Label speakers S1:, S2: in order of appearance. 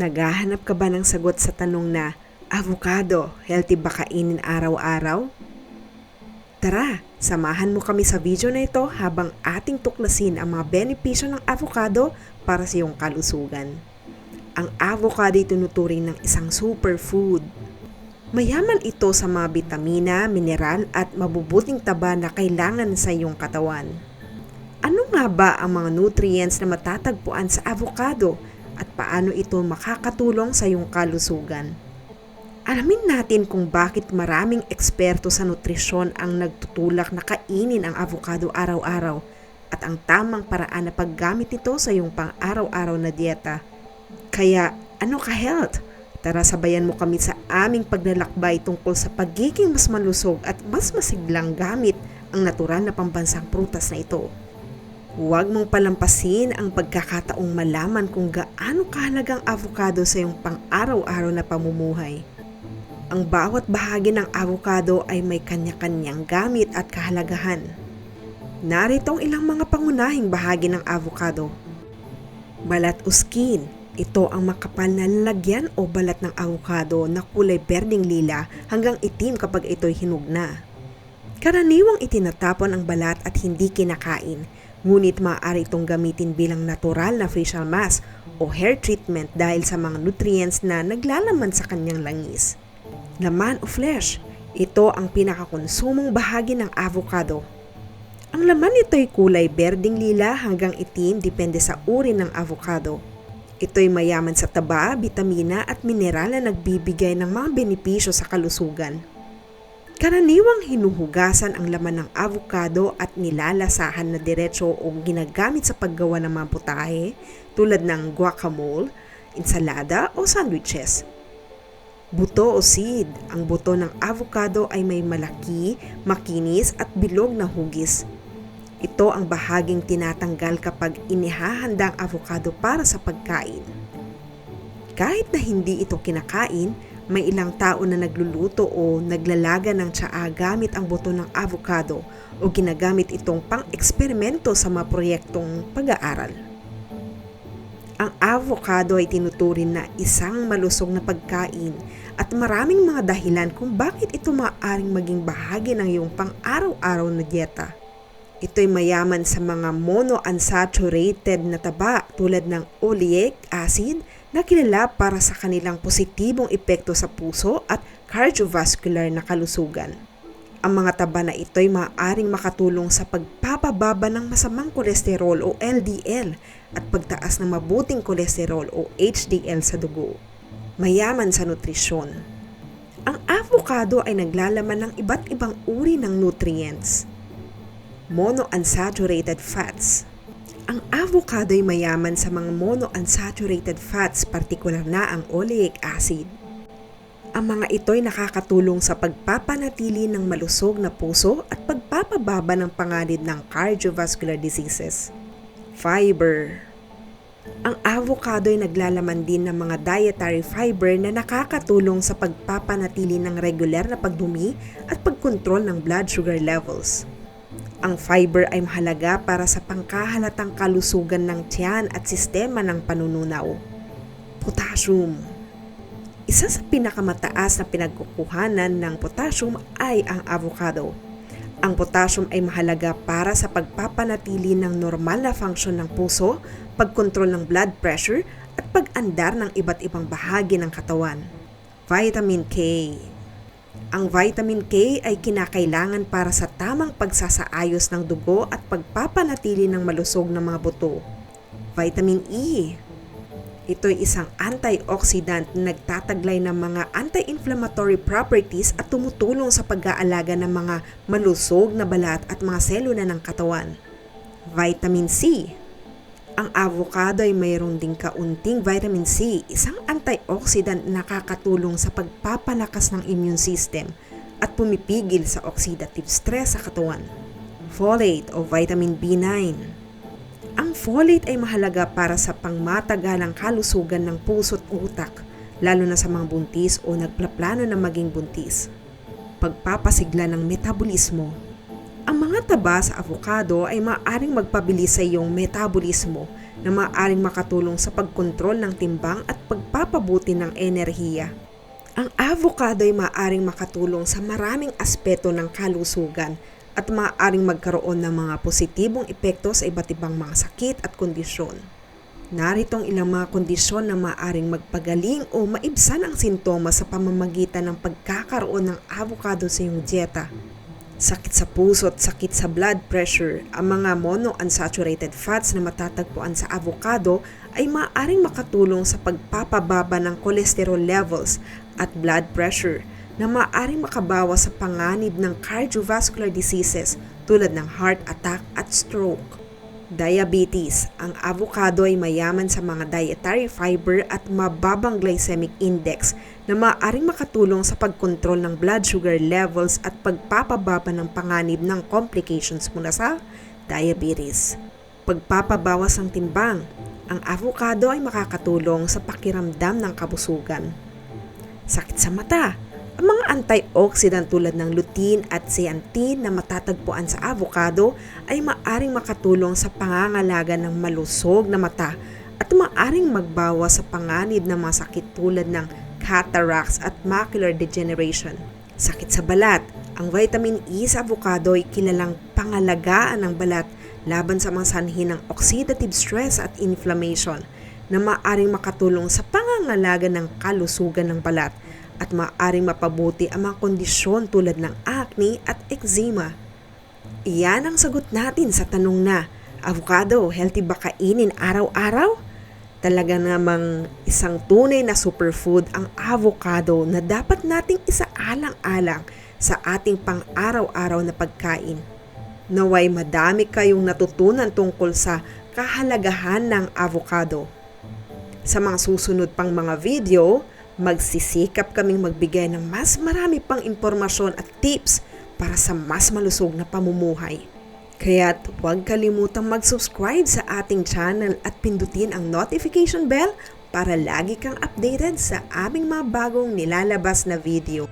S1: Naghahanap ka ba ng sagot sa tanong na, avocado, healthy ba kainin araw-araw? Tara, samahan mo kami sa video na ito habang ating tuklasin ang mga benepisyo ng avocado para sa iyong kalusugan. Ang avocado ay tinuturing ng isang superfood. Mayaman ito sa mga bitamina, mineral at mabubuting taba na kailangan sa iyong katawan. Ano nga ba ang mga nutrients na matatagpuan sa avocado at paano ito makakatulong sa iyong kalusugan? Alamin natin kung bakit maraming eksperto sa nutrisyon ang nagtutulak na kainin ang avocado araw-araw at ang tamang paraan na paggamit nito sa iyong pang-araw-araw na dieta. Kaya ano ka health? Tara sabayan mo kami sa aming paglalakbay tungkol sa pagiging mas malusog at mas masiglang gamit ang natural na pambansang prutas na ito. Huwag mong palampasin ang pagkakataong malaman kung gaano kahalagang avocado sa iyong pang-araw-araw na pamumuhay. Ang bawat bahagi ng avocado ay may kanya-kanyang gamit at kahalagahan. Narito ang ilang mga pangunahing bahagi ng avocado. Balat o skin. Ito ang makapal na lalagyan o balat ng avocado na kulay berdeng lila hanggang itim kapag ito'y hinug na. Karaniwang itinatapon ang balat at hindi kinakain, ngunit maaari itong gamitin bilang natural na facial mask o hair treatment dahil sa mga nutrients na naglalaman sa kanyang langis. Laman o flesh, ito ang pinakakonsumong bahagi ng avocado. Ang laman nito ay kulay berdeng lila hanggang itim depende sa uri ng avocado. Ito'y mayaman sa taba, bitamina at mineral na nagbibigay ng mga benepisyo sa kalusugan. Karaniwang hinuhugasan ang laman ng avocado at nilalasahan na diretso o ginagamit sa paggawa ng mga putahe tulad ng guacamole, ensalada o sandwiches. Buto o seed. Ang buto ng avocado ay may malaki, makinis at bilog na hugis. Ito ang bahaging tinatanggal kapag inihahanda ang avocado para sa pagkain. Kahit na hindi ito kinakain, may ilang tao na nagluluto o naglalaga ng tsaa gamit ang buto ng avocado o ginagamit itong pang-eksperimento sa mga proyektong pag-aaral. Ang avocado ay tinuturin na isang malusog na pagkain at maraming mga dahilan kung bakit ito maaaring maging bahagi ng iyong pang-araw-araw na dieta. Ito'y mayaman sa mga monounsaturated na taba tulad ng oleic acid na kilala para sa kanilang positibong epekto sa puso at cardiovascular na kalusugan. Ang mga taba na ito'y maaaring makatulong sa pagpapababa ng masamang kolesterol o LDL at pagtaas ng mabuting kolesterol o HDL sa dugo. Mayaman sa nutrisyon. Ang avocado ay naglalaman ng iba't ibang uri ng nutrients monounsaturated fats. Ang avocado ay mayaman sa mga monounsaturated fats, partikular na ang oleic acid. Ang mga ito ay nakakatulong sa pagpapanatili ng malusog na puso at pagpapababa ng panganib ng cardiovascular diseases. Fiber Ang avocado ay naglalaman din ng mga dietary fiber na nakakatulong sa pagpapanatili ng regular na pagdumi at pagkontrol ng blood sugar levels. Ang fiber ay mahalaga para sa pangkahalatang kalusugan ng tiyan at sistema ng panununaw. Potassium Isa sa pinakamataas na pinagkukuhanan ng potassium ay ang avocado. Ang potassium ay mahalaga para sa pagpapanatili ng normal na function ng puso, pagkontrol ng blood pressure, at pag-andar ng iba't ibang bahagi ng katawan. Vitamin K ang vitamin K ay kinakailangan para sa tamang pagsasaayos ng dugo at pagpapanatili ng malusog na mga buto. Vitamin E ito ay isang antioxidant na nagtataglay ng mga anti-inflammatory properties at tumutulong sa pag-aalaga ng mga malusog na balat at mga selula ng katawan. Vitamin C ang avocado ay mayroon ding kaunting vitamin C, isang antioxidant na nakakatulong sa pagpapalakas ng immune system at pumipigil sa oxidative stress sa katawan. Folate o vitamin B9 Ang folate ay mahalaga para sa pangmatagalang kalusugan ng puso at utak, lalo na sa mga buntis o nagplaplano na maging buntis. Pagpapasigla ng metabolismo ang mga taba sa avocado ay maaaring magpabilis sa iyong metabolismo na maaaring makatulong sa pagkontrol ng timbang at pagpapabuti ng enerhiya. Ang avocado ay maaaring makatulong sa maraming aspeto ng kalusugan at maaaring magkaroon ng mga positibong epekto sa iba't ibang mga sakit at kondisyon. Narito ang ilang mga kondisyon na maaaring magpagaling o maibsan ang sintomas sa pamamagitan ng pagkakaroon ng avocado sa iyong dieta. Sakit sa puso at sakit sa blood pressure, ang mga monounsaturated fats na matatagpuan sa avocado ay maaaring makatulong sa pagpapababa ng cholesterol levels at blood pressure na maaaring makabawas sa panganib ng cardiovascular diseases tulad ng heart attack at stroke. Diabetes. Ang avocado ay mayaman sa mga dietary fiber at mababang glycemic index na maaaring makatulong sa pagkontrol ng blood sugar levels at pagpapababa ng panganib ng complications mula sa diabetes. Pagpapabawas ng timbang. Ang avocado ay makakatulong sa pakiramdam ng kabusugan. Sakit sa mata. Ang mga antioxidant tulad ng lutein at zeaxanthin na matatagpuan sa avocado ay maaring makatulong sa pangangalaga ng malusog na mata at maaring magbawas sa panganib ng mga sakit tulad ng cataracts at macular degeneration. Sakit sa balat. Ang vitamin E sa avocado ay kilalang pangalagaan ng balat laban sa mga sanhi ng oxidative stress at inflammation na maaring makatulong sa pangangalaga ng kalusugan ng balat at maaaring mapabuti ang mga kondisyon tulad ng acne at eczema. Iyan ang sagot natin sa tanong na, avocado, healthy ba kainin araw-araw? Talaga namang isang tunay na superfood ang avocado na dapat nating isaalang-alang sa ating pang-araw-araw na pagkain. Naway madami kayong natutunan tungkol sa kahalagahan ng avocado. Sa mga susunod pang mga video, magsisikap kaming magbigay ng mas marami pang impormasyon at tips para sa mas malusog na pamumuhay. Kaya't huwag kalimutang mag-subscribe sa ating channel at pindutin ang notification bell para lagi kang updated sa aming mga bagong nilalabas na video.